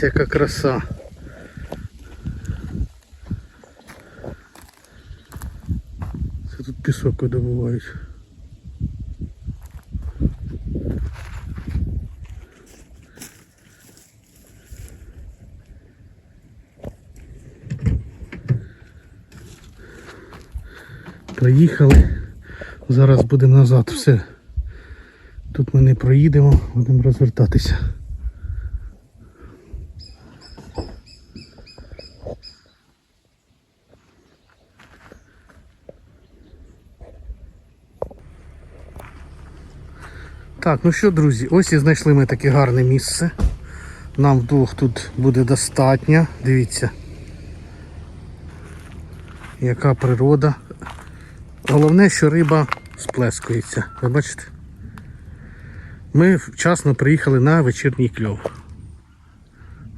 Дивіться, яка краса. Це тут пісок видобувають. Проїхали. Зараз будемо назад. Все. Тут ми не проїдемо, будемо розвертатися. Так, ну що, друзі, ось і знайшли ми таке гарне місце. Нам вдвох тут буде достатньо. Дивіться. Яка природа. Головне, що риба сплескується. Ви бачите? Ми вчасно приїхали на вечірній кльов.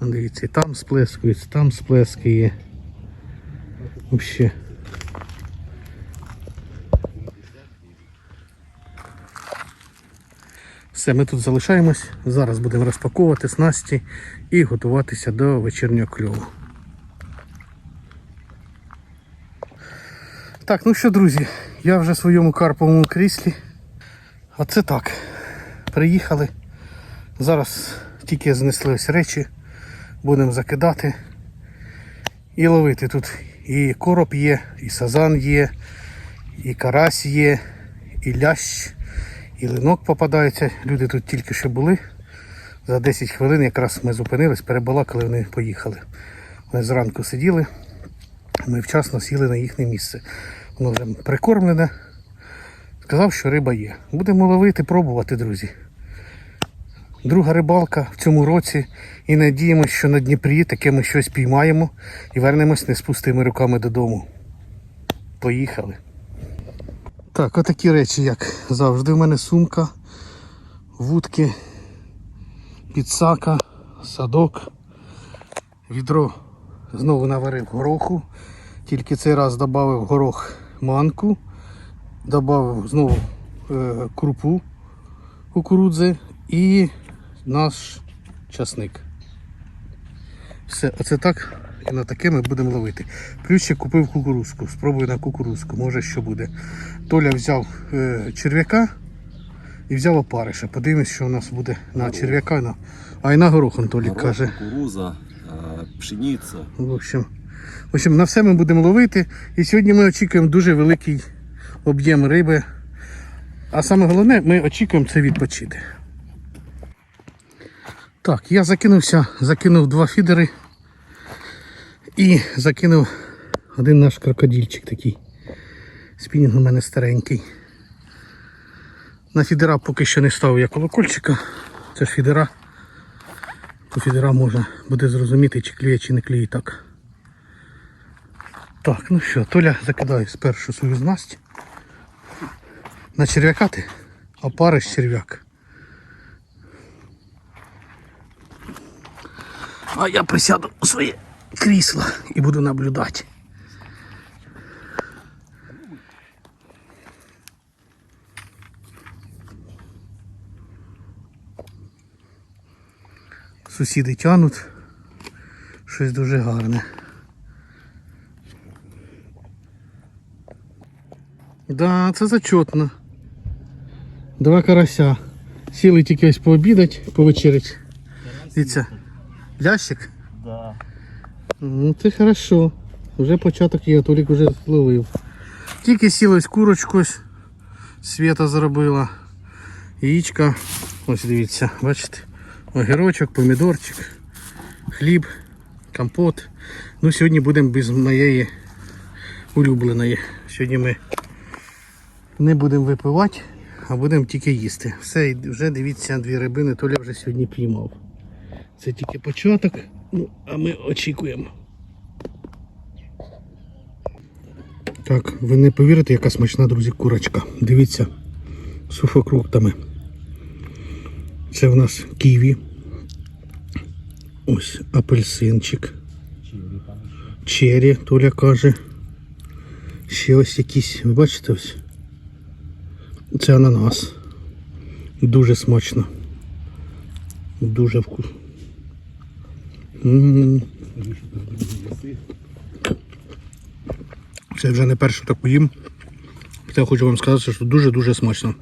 Дивіться, і там сплескується, там сплескає. Взагалі. Все, ми тут залишаємось. Зараз будемо розпаковувати снасті і готуватися до вечірнього кльову. Так, ну що, друзі, я вже в своєму карповому кріслі. Оце так. Приїхали. Зараз тільки знесли ось речі, будемо закидати і ловити. Тут і короб є, і сазан є, і карась є, і лящ, і линок попадається. Люди тут тільки що були. За 10 хвилин якраз ми зупинились, перебалакали, вони поїхали. Вони зранку сиділи, ми вчасно сіли на їхнє місце. Воно вже прикормлене. Сказав, що риба є. Будемо ловити, пробувати, друзі. Друга рибалка в цьому році і надіємося, що на Дніпрі таке ми щось піймаємо і вернемось не з пустими руками додому. Поїхали. Так, отакі речі, як завжди. У мене сумка, вудки, підсака, садок, відро знову наварив гороху. Тільки цей раз додав горох манку, додав знову е, крупу кукурудзи і наш часник. Все, оце так і на таке ми будемо ловити. Плюс ще купив кукурузку. Спробую на кукурузку, може що буде. Толя взяв е, черв'яка і взяв опариша. Подивимось, що у нас буде на черв'яка, на... а й на горох Анатолій Горох, каже. кукуруза, е, пшениця. В общем, в общем, на все ми будемо ловити. І сьогодні ми очікуємо дуже великий об'єм риби. А саме головне, ми очікуємо це відпочити. Так, я закинувся, закинув два фідери і закинув один наш крокодильчик такий. Спінінг у мене старенький. На фідера поки що не ставив я колокольчика. Це ж фідера. По фідера можна буде зрозуміти, чи клює, чи не клює так. Так, ну що, Толя закидає спершу свою знасть. На черв'яка ти, а черв'як. А я присяду у своє крісло і буду наблюдати. Сусіди тянуть. Щось дуже гарне. Да, це зачетно. Два карася. Сіли тільки ось пообідать, повечерять. Дивіться. Лящик? Ну це хорошо. Вже початок є, Толік вже зловив. Тільки сіли ось курочку ось. Свята зробила. Яєчка. Ось дивіться, бачите. Огірочок, помідорчик, хліб, компот. Ну сьогодні будемо без моєї улюбленої. Сьогодні ми не будемо випивати, а будемо тільки їсти. Все, вже дивіться, дві рибини Толя вже сьогодні піймав. Це тільки початок, ну, а ми очікуємо. Так, ви не повірите, яка смачна, друзі, курочка. Дивіться, з суфокруктами. Це в нас ківі. Ось апельсинчик. Чері, Толя каже. Ще ось якісь, ви бачите ось? Це ананас. Дуже смачно. Дуже вкус. Це вже не першу таку їм. Це хочу вам сказати, що дуже-дуже смачно.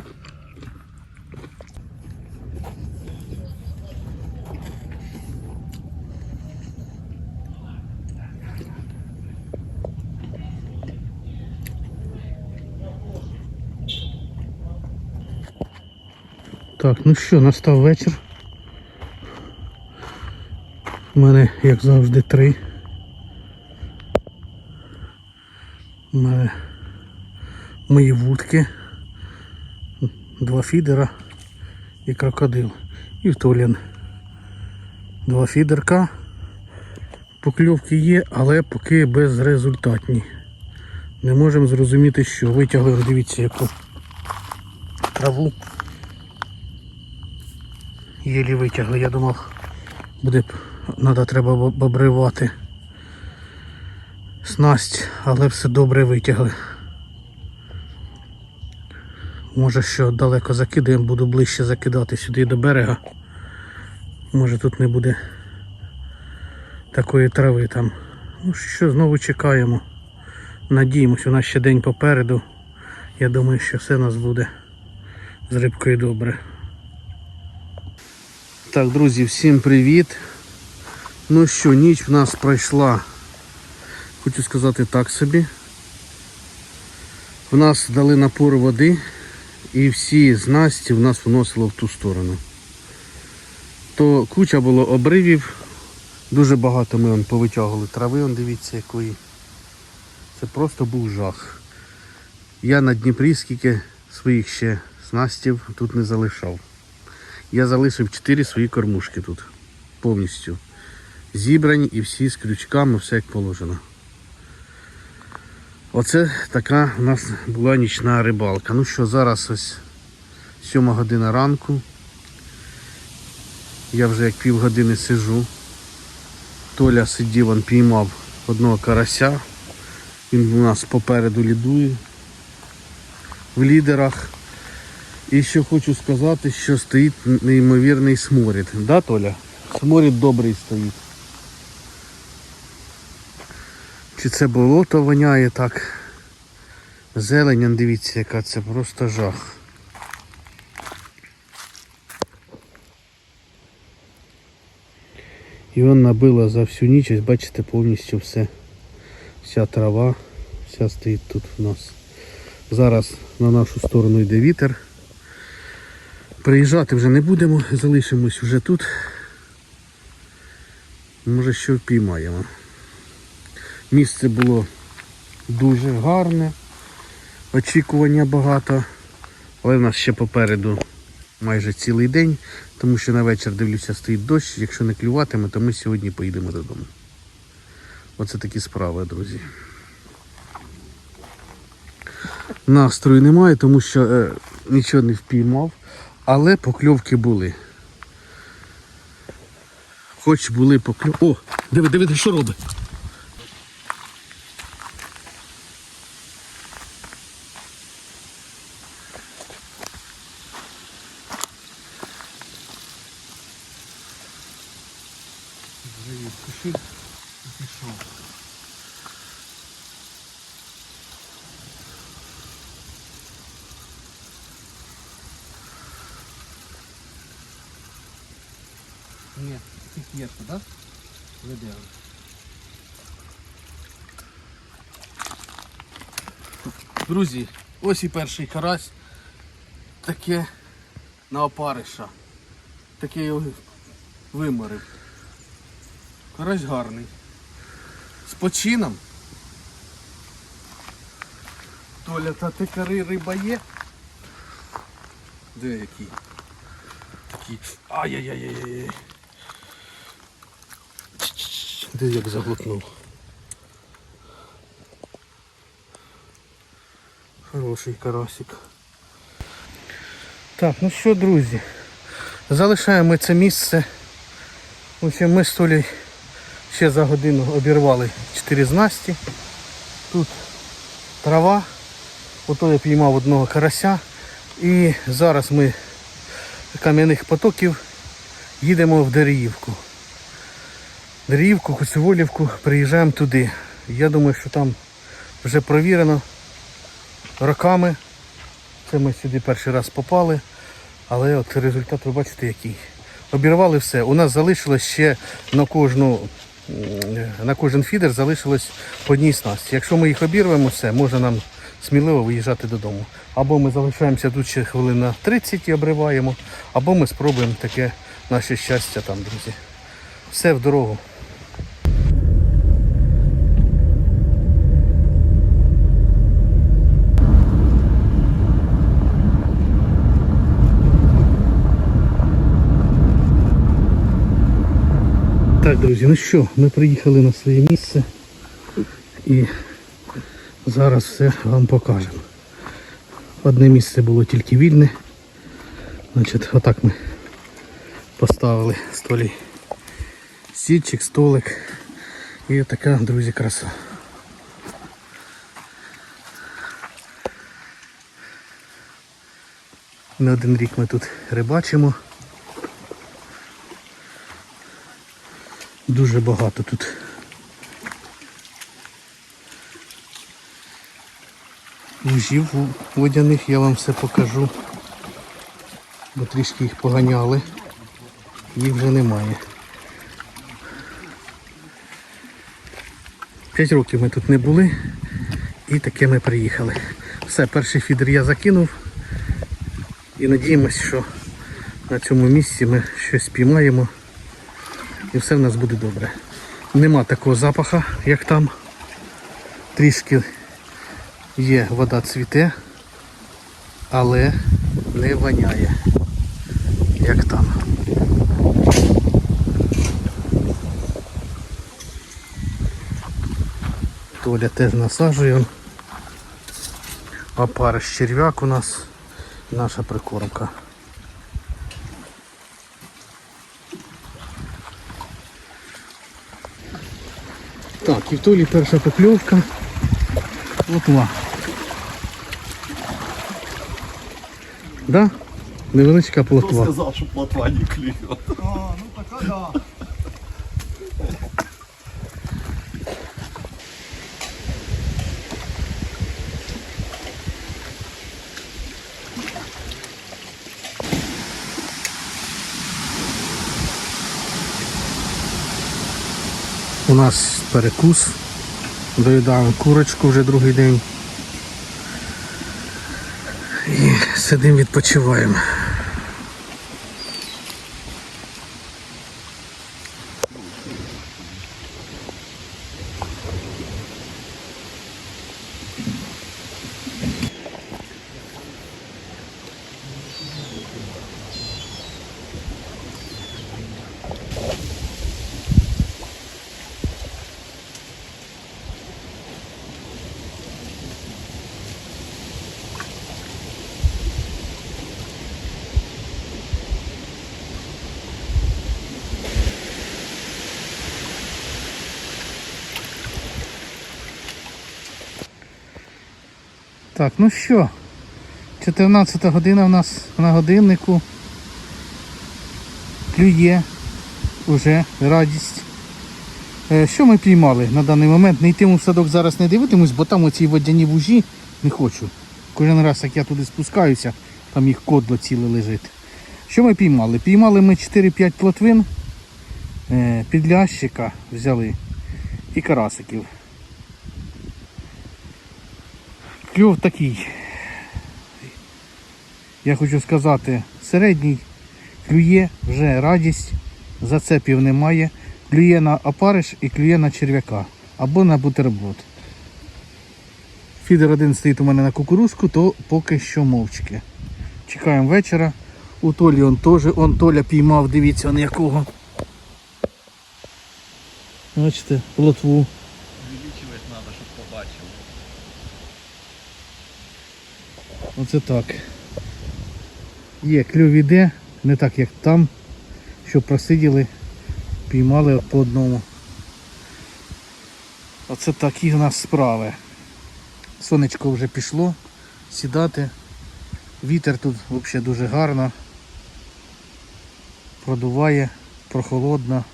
Так, ну що, настав вечір. У мене, як завжди, три. У мене мої вудки, два фідера і крокодил. І втолін. Два фідерка. Покльовки є, але поки безрезультатні. Не можемо зрозуміти, що витягли, дивіться, яку траву. Єлі витягли, я думав, буде треба, треба обривати снасть, але все добре витягли. Може що далеко закидаємо, буду ближче закидати сюди до берега. Може тут не буде такої трави там. Ну що, знову чекаємо. Надіємось, у нас ще день попереду. Я думаю, що все у нас буде з рибкою добре. Так, друзі, всім привіт. Ну що, ніч в нас пройшла, хочу сказати так собі. В нас дали напор води і всі знасті в нас вносило в ту сторону. То куча було обривів, дуже багато ми повитягували трави, он, дивіться якої. Це просто був жах. Я на Дніпрі скільки своїх ще снастів тут не залишав. Я залишив 4 свої кормушки тут. Повністю. Зібрані і всі з крючками, все як положено. Оце така у нас була нічна рибалка. Ну що, зараз ось 7 година ранку. Я вже як півгодини сижу. Толя сидів, він піймав одного карася. Він у нас попереду лідує в лідерах. І що хочу сказати, що стоїть неймовірний сморід. Да, Толя? Сморід добрий стоїть. Чи це болото воняє так? Зелень, дивіться, яка це просто жах. І он набило за всю ніч, ось бачите, повністю все. Вся трава, вся стоїть тут у нас. Зараз на нашу сторону йде вітер. Приїжджати вже не будемо, залишимось вже тут. Може що впіймаємо. Місце було дуже гарне, очікування багато, але в нас ще попереду майже цілий день, тому що на вечір дивлюся, стоїть дощ. Якщо не клюватиме, то ми сьогодні поїдемо додому. Оце такі справи, друзі. Настрою немає, тому що е, нічого не впіймав, але покльовки були. Хоч були покльовки. О, диви, диви, що робить? Пішов. Пішов. Ні, пікірка, так? Ведемо. Друзі, ось і перший карась. Таке на опариша. Таке його виморив. Карась гарний. З почином. Толя, та ти кари риба є? Де який? Такий. Ай-яй-яй-яй-яй. Де як заглотнув. Хороший карасик. Так, ну що, друзі, залишаємо це місце. Общем, ми з Толей ще за годину обірвали 4 знасті. Тут трава. Ото я піймав одного карася. І зараз ми кам'яних потоків їдемо в Дереївку. Дрівку, Куцеволівку, приїжджаємо туди. Я думаю, що там вже провірено роками. Це ми сюди перший раз попали, але от результат ви бачите який. Обірвали все. У нас залишилось ще на кожну на кожен фідер залишилось по одній снасті. Якщо ми їх обірвемо, все, може нам сміливо виїжджати додому. Або ми залишаємося тут ще хвилин на 30 і обриваємо, або ми спробуємо таке наше щастя там, друзі. Все в дорогу. Так, друзі, ну що, ми приїхали на своє місце і зараз все вам покажемо. Одне місце було тільки вільне. Значить, отак ми поставили столі. Сітчик, столик. І така, друзі, краса. Не один рік ми тут рибачимо. Дуже багато тут. Лужів водяних я вам все покажу. Бо трішки їх поганяли. Їх вже немає. П'ять років ми тут не були і таке ми приїхали. Все, перший фідер я закинув і надіємось, що на цьому місці ми щось спіймаємо і все в нас буде добре. Нема такого запаха, як там. Трішки є вода цвіте, але не воняє, як там. Толя теж насаджує. Опариш черв'як у нас наша прикормка. Так, і в Толі перша покльовка. Плотва. Да? Невеличка Хто плотва. сказав, що плотва не клює? У нас перекус. Доїдаємо курочку вже другий день. І сидимо відпочиваємо. Так, ну що, 14 година в нас на годиннику. Клює уже радість. Е, Що ми піймали на даний момент? Не йтиму в садок зараз не дивитимусь, бо там оці водяні вужі не хочу. Кожен раз, як я туди спускаюся, там їх кодло ціле лежить. Що ми піймали? Піймали ми 4-5 плотвин, е, підлящика взяли і карасиків. Кльов такий. Я хочу сказати, середній клює вже радість, зацепів немає. Клює на опариш і клює на черв'яка або на бутерброд. Фідер один стоїть у мене на кукурузку, то поки що мовчки. Чекаємо вечора. У Толі он теж, он Толя піймав, дивіться он якого. Бачите, плотву. Оце так. Є, клюв іде, не так як там, що просиділи, піймали по одному. Оце такі у нас справи. Сонечко вже пішло сідати. Вітер тут взагалі дуже гарно. Продуває, прохолодно.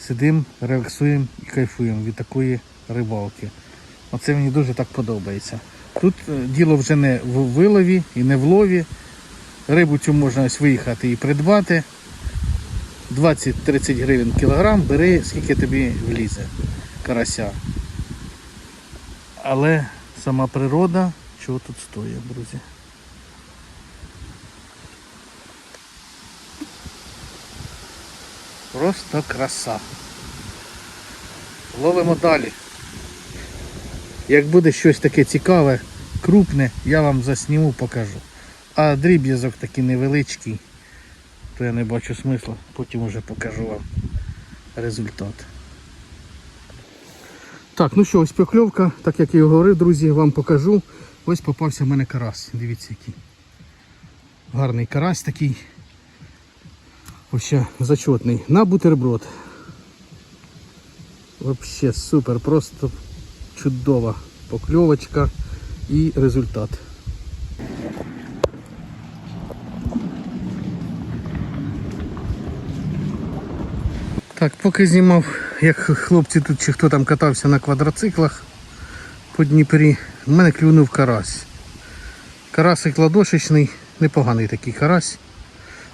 сидимо, релаксуємо і кайфуємо від такої рибалки. Оце мені дуже так подобається. Тут е, діло вже не в вилові і не в лові. Рибу цю можна ось виїхати і придбати. 20-30 гривень кілограм, бери скільки тобі влізе карася. Але сама природа чого тут стоїть, друзі. Просто краса. Ловимо далі. Як буде щось таке цікаве, крупне, я вам засніму, покажу. А дріб'язок такий невеличкий, то я не бачу смисла, потім уже покажу вам результат. Так, ну що, ось покльовка, так як я і говорив, друзі, вам покажу. Ось попався в мене карась. Дивіться який. Гарний карась такий. Ось ще. На бутерброд. Вообще супер, просто чудова покльовочка і результат. Так, поки знімав, як хлопці тут чи хто там катався на квадроциклах по Дніпрі, в мене клюнув карась. Карасик ладошечний, непоганий такий карась.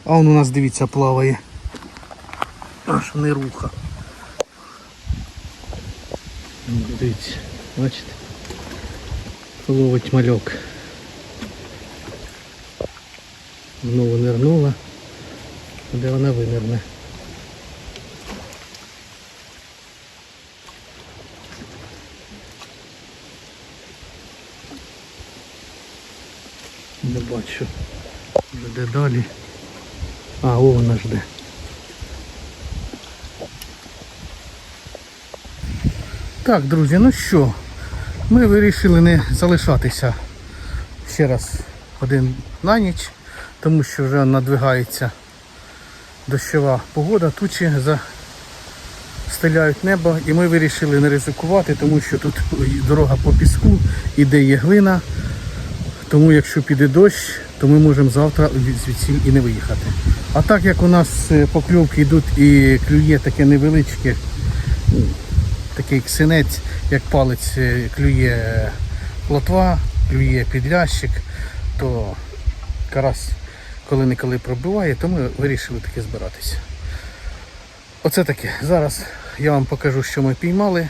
А он у нас, дивіться, плаває. Аж не руха. Дивіться, бачите? Ловить мальок. Знову нирнула. Де вона винирне? Не бачу. Де далі. А, о, вона жде. Так, друзі, ну що, ми вирішили не залишатися ще раз один на ніч, тому що вже надвигається дощова погода, тучі застеляють небо і ми вирішили не ризикувати, тому що тут дорога по піску, іде є глина. Тому якщо піде дощ, то ми можемо завтра звідси і не виїхати. А так як у нас е, покльовки йдуть і клює таке невеличке, такий ксинець, як палець е, клює плотва, клює підлящик, то карась коли-неколи пробиває, то ми вирішили таки збиратися. Оце таке. Зараз я вам покажу, що ми піймали.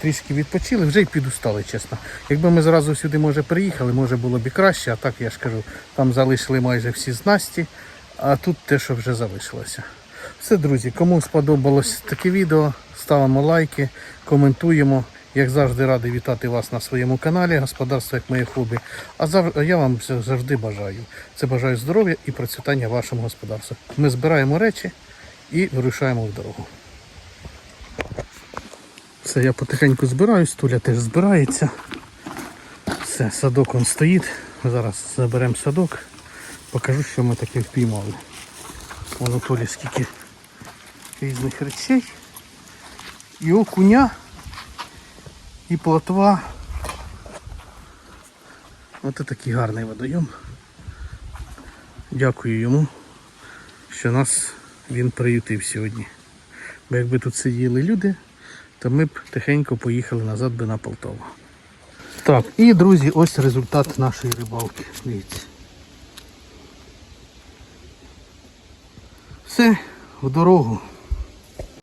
Трішки відпочили, вже й підустали, чесно. Якби ми зразу сюди, може, приїхали, може було б і краще, а так я ж кажу, там залишили майже всі знасті, а тут те, що вже залишилося. Все, друзі, кому сподобалось таке відео, ставимо лайки, коментуємо. Як завжди радий вітати вас на своєму каналі, господарство як моє хобі. А я вам завжди бажаю. Це бажаю здоров'я і процвітання вашому господарству. Ми збираємо речі і вирушаємо в дорогу. Все, я потихеньку збираюсь, Туля теж збирається. Все, садок он стоїть. Зараз заберемо садок, покажу, що ми таке впіймали. Вон у Толі скільки різних речей. І окуня, і плотва. Ось такий гарний водойом. Дякую йому, що нас він приютив сьогодні. Бо якби тут сиділи люди, то ми б тихенько поїхали назад би на Полтаву. Так, і друзі, ось результат нашої рибалки. Дивіться. Все, в дорогу.